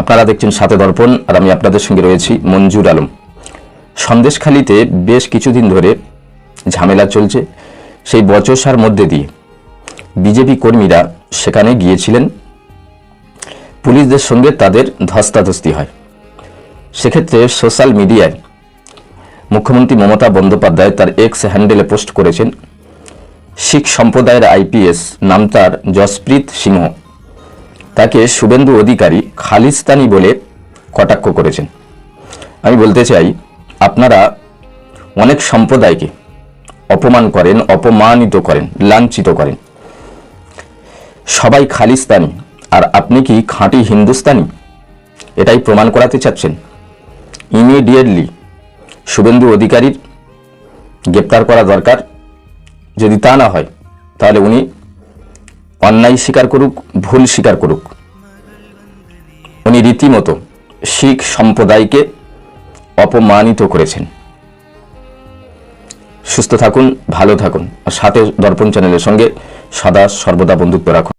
আপনারা দেখছেন সাথে দর্পণ, আর আমি আপনাদের সঙ্গে রয়েছি মঞ্জুর আলম। সন্দেশখালিতে বেশ কিছুদিন ধরে ঝামেলা চলছে, সেই বচসার মধ্যে দিয়ে। বিজেপি কর্মীরা সেখানে গিয়েছিলেন। পুলিশদের সঙ্গে তাদের ধস্তাধস্তি হয়। সেক্ষেত্রে সোশ্যাল মিডিয়ায় মুখ্যমন্ত্রী মমতা বন্দ্যোপাধ্যায় তার এক্স হ্যান্ডেলে পোস্ট করেছেন, শিখ সম্প্রদায়ের আইপিএস নাম তার জসপ্রীত সিংহ। তাকে শুভেন্দু অধিকারী খালিস্তানি বলে কটাক্ষ করেছেন। আমি বলতে চাই, আপনারা অনেক সম্প্রদায়কে অপমান করেন, অপমানিত করেন, লাঞ্ছিত করেন। সবাই খালিস্তানি, আর আপনি কি খাঁটি হিন্দুস্তানি? এটাই প্রমাণ করাতে চাচ্ছেন। ইমিডিয়েটলি শুভেন্দু অধিকারীর গ্রেপ্তার করা দরকার। যদি তা না হয়, তাহলে উনি অন্যায় স্বীকার করুক, ভুল স্বীকার করুক। উনি রীতিমতো শিখ সম্প্রদায়কে অপমানিত করেছেন। সুস্থ থাকুন, ভালো থাকুন, আর সাথে দর্পণ চ্যানেলের সঙ্গে সদা সর্বদা বন্ধুত্ব রাখুন।